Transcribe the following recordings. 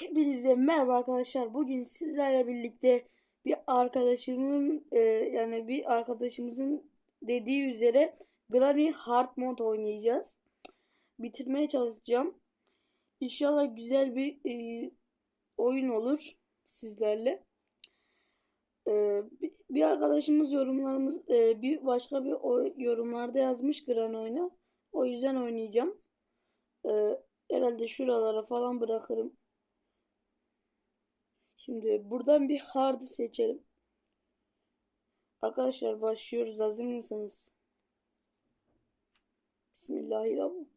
Hepinize merhaba arkadaşlar. Bugün sizlerle birlikte bir arkadaşımın e, yani bir arkadaşımızın dediği üzere Granny Hard Mode oynayacağız. Bitirmeye çalışacağım. İnşallah güzel bir e, oyun olur sizlerle. E, bir, arkadaşımız yorumlarımız e, bir başka bir o, yorumlarda yazmış Granny oyna. O yüzden oynayacağım. E, herhalde şuralara falan bırakırım. Şimdi buradan bir hard'ı seçelim. Arkadaşlar başlıyoruz. Hazır mısınız? Bismillahirrahmanirrahim.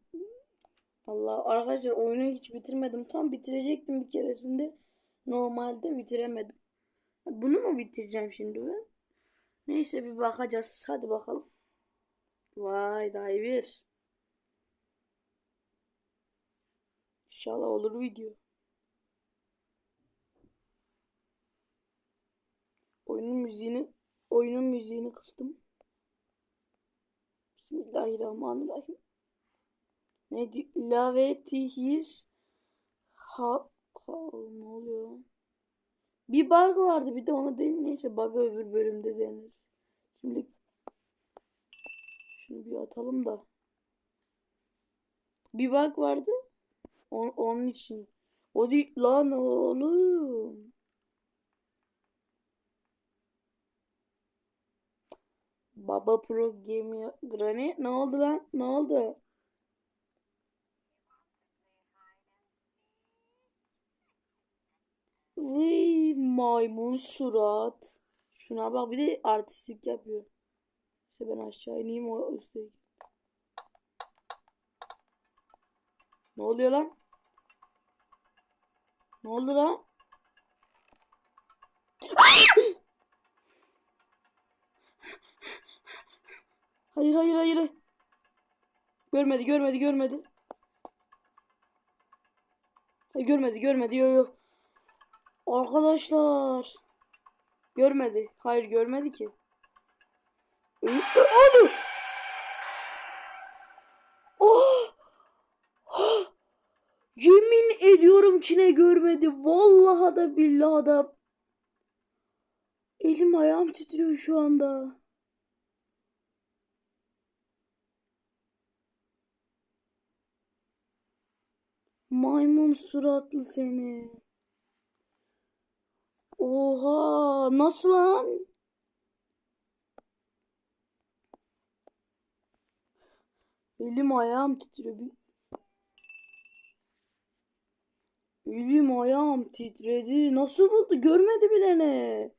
Allah arkadaşlar oyunu hiç bitirmedim. Tam bitirecektim bir keresinde. Normalde bitiremedim. Bunu mu bitireceğim şimdi ben? Neyse bir bakacağız. Hadi bakalım. Vay daha bir. İnşallah olur video. Oyunun müziğini oyunun müziğini kıstım. Bismillahirrahmanirrahim. Ne diyor? Lavetihis ha, ha ne oluyor? Bir bug vardı bir de onu den neyse bug'ı öbür bölümde deneriz. Şimdi şunu bir atalım da. Bir bug vardı. On, onun için. O değil lan oğlum. Baba Pro Game Granny ne oldu lan? Ne oldu? Vıy maymun surat. Şuna bak bir de artistlik yapıyor. İşte ben aşağı ineyim o üstteki. Ne oluyor lan? Ne oldu lan? Hayır hayır hayır. Görmedi görmedi görmedi. Hayır, görmedi görmedi yo yo. Arkadaşlar. Görmedi. Hayır görmedi ki. Oh! Oh! Yemin ediyorum ki ne görmedi. Vallahi da billahi da. Elim ayağım titriyor şu anda. Maymun suratlı seni. Oha nasıl lan? Elim ayağım titriyor. Elim ayağım titredi. Nasıl buldu? Görmedi bile ne?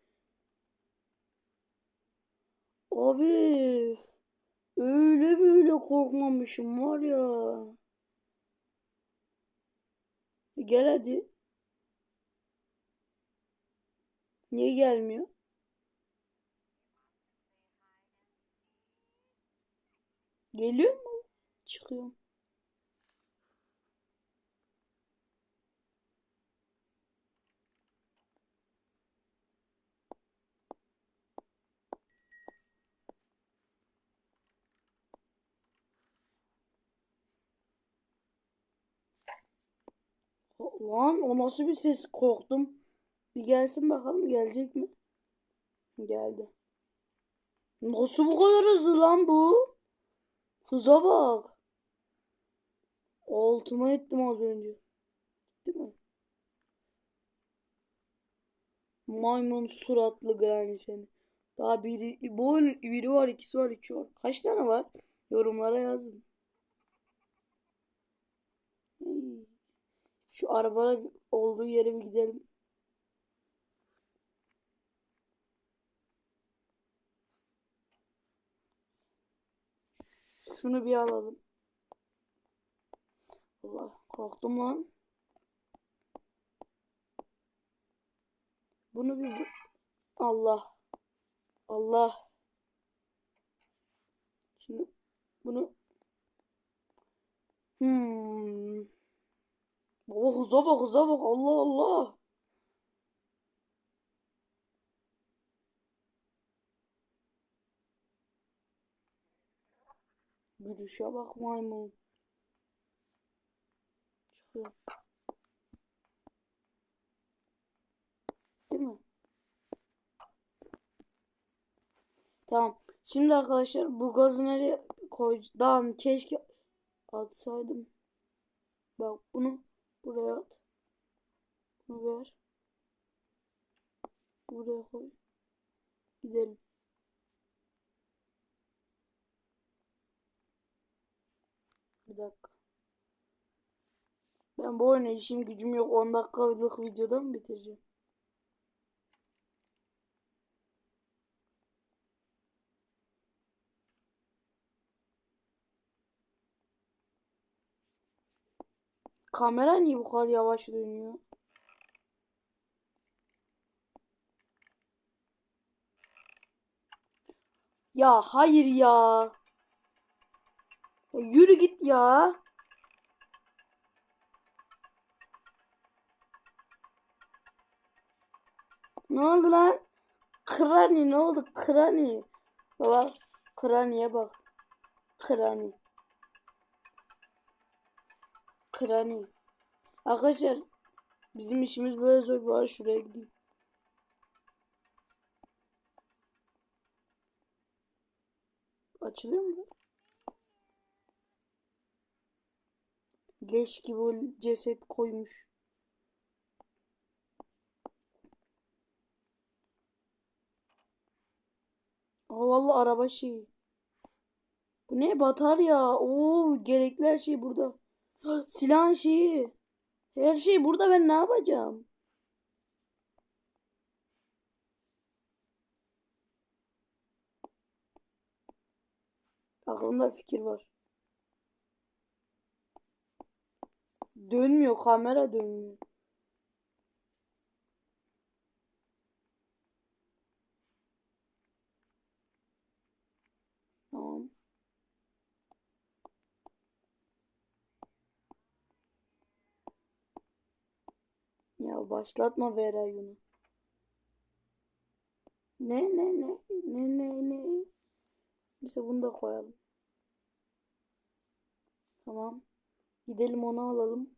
Abi öyle böyle korkmamışım var ya. Gel hadi. Niye gelmiyor? Geliyor mu? Çıkıyorum. Lan o nasıl bir ses korktum. Bir gelsin bakalım gelecek mi? Geldi. Nasıl bu kadar hızlı lan bu? Hıza bak. Altıma ettim az önce. Değil mi? Maymun suratlı Granny seni. Daha biri, bu oyunun biri var, ikisi var, iki var. Kaç tane var? Yorumlara yazın. Şu arabalar olduğu yere bir gidelim. Şunu bir alalım. Allah korktum lan. Bunu bir Allah. Allah. Şimdi bunu hmm. Baba hıza bak hıza bak Allah Allah. Gülüşe bak maymun. Çıkıyor. Değil mi? Tamam. Şimdi arkadaşlar bu gazı nereye koyacağım? Keşke atsaydım. Bak bunu buraya at. Bunu ver. Buraya koy. Gidelim. Bir dakika. Ben bu oyuna işim gücüm yok. 10 dakikalık videodan mı bitireceğim? Kamera niye bu kadar yavaş dönüyor? Ya hayır ya. Ya yürü git ya. Ne oldu lan? Krani ne oldu? Krani. Baba Krani'ye bak. Krani. Krani. Arkadaşlar bizim işimiz böyle zor. Bari şuraya gideyim. Açılıyor mu? Leş gibi ceset koymuş. Aa vallahi araba şeyi. Bu ne batarya? Oo gerekli şey burada. Silahın şeyi. Her şey burada ben ne yapacağım? Aklımda fikir var. Dönmüyor kamera dönmüyor. Tamam. Başlatma Verayun'u. Ne ne ne ne ne ne. Neyse bunu da koyalım. Tamam. Gidelim onu alalım.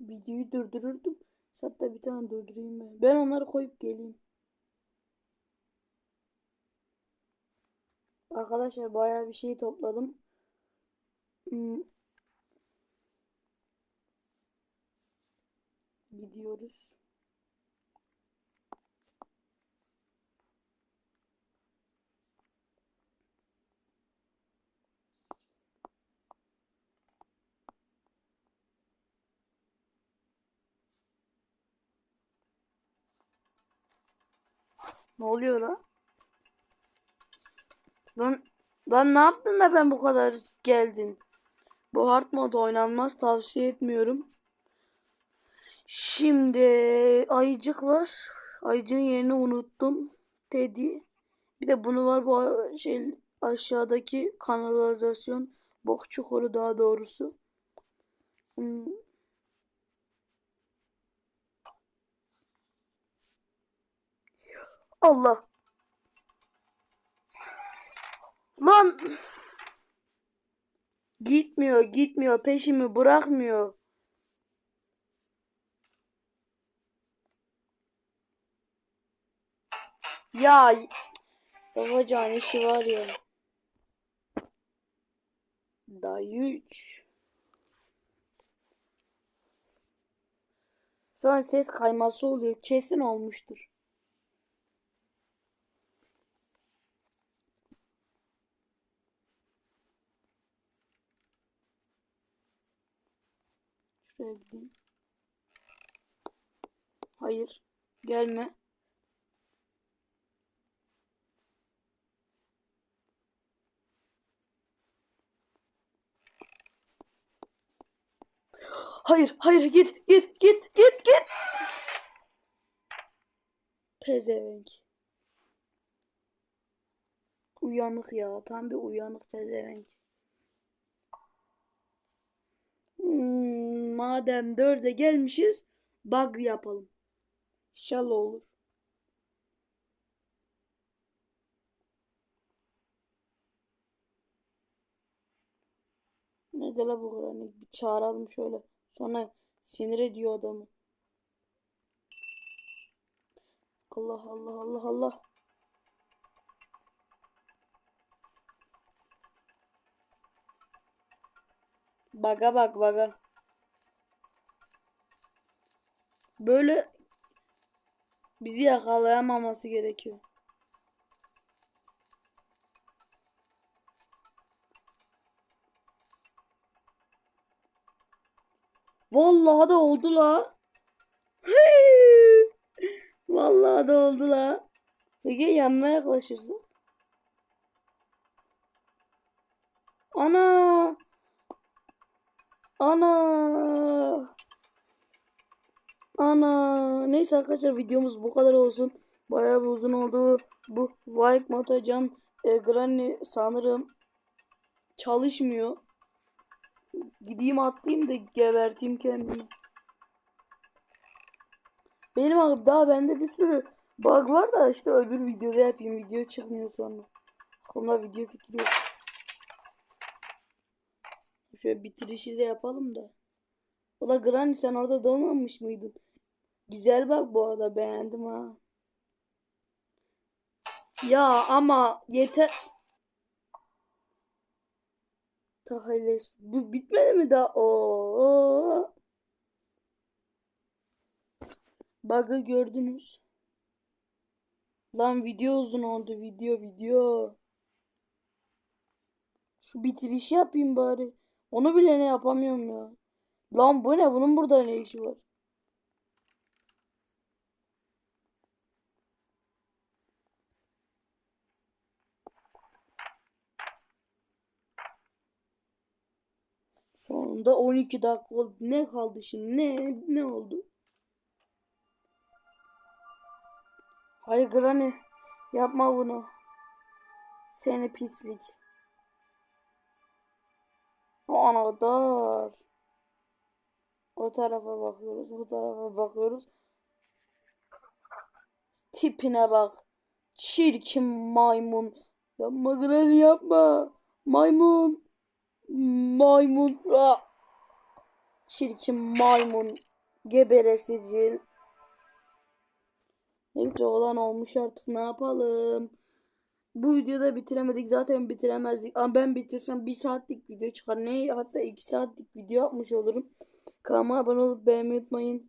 Videoyu durdururdum. Hatta bir tane durdurayım ben. Ben onları koyup geleyim. Arkadaşlar bayağı bir şey topladım. Hmm. Gidiyoruz. Ne oluyor lan? Lan, lan ne yaptın da ben bu kadar geldin? Bu hard mod oynanmaz tavsiye etmiyorum. Şimdi ayıcık var. Ayıcığın yerini unuttum. Teddy. Bir de bunu var bu şey aşağıdaki kanalizasyon bok çukuru daha doğrusu. Hmm. Allah. Lan. Gitmiyor, gitmiyor. Peşimi bırakmıyor. Ya babacan işi var ya. Dayı 3. Şu an ses kayması oluyor. Kesin olmuştur. Şuraya gideyim. Hayır. Gelme. Hayır, hayır git, git, git, git, git. Pezevenk. Uyanık ya, tam bir uyanık pezevenk. Hmm, madem dörde gelmişiz, bug yapalım. İnşallah olur. Ne Nerede la bu Granny? Bir çağıralım şöyle. Sonra sinir ediyor adamı. Allah Allah Allah Allah. Baga bak baga. Böyle bizi yakalayamaması gerekiyor. Vallahi da oldu la. Vallahi da oldu la. Peki yanına yaklaşırsak? Ana! Ana! Ana! Neyse arkadaşlar videomuz bu kadar olsun. Bayağı bir uzun oldu. Bu White Motocan e, Granny sanırım çalışmıyor. Gideyim atlayayım da geberteyim kendimi. Benim abi daha bende bir sürü bug var da işte öbür videoda yapayım. Video çıkmıyor sonra. Aklımda video fikri yok. Şöyle bitirişi de yapalım da. Ola Granny sen orada doğmamış mıydın? Güzel bak bu arada beğendim ha. Ya ama yeter. Tahayyüleş. Bu bitmedi mi daha? Oo. Bug'ı gördünüz. Lan video uzun oldu. Video video. Şu bitirişi yapayım bari. Onu bile ne yapamıyorum ya. Lan bu ne? Bunun burada ne işi var? Sonunda 12 dakika oldu. Ne kaldı şimdi? Ne ne oldu? Hayır Granny. Yapma bunu. Seni pislik. O anahtar. O tarafa bakıyoruz. O tarafa bakıyoruz. Tipine bak. Çirkin maymun. Yapma Granny yapma. Maymun. Maymun. Ah! Çirkin maymun. Geberesici. Hepsi olan olmuş artık ne yapalım. Bu videoda bitiremedik. Zaten bitiremezdik. Ama ben bitirsem bir saatlik video çıkar. Ne hatta iki saatlik video yapmış olurum. Kanalıma abone olup beğenmeyi unutmayın.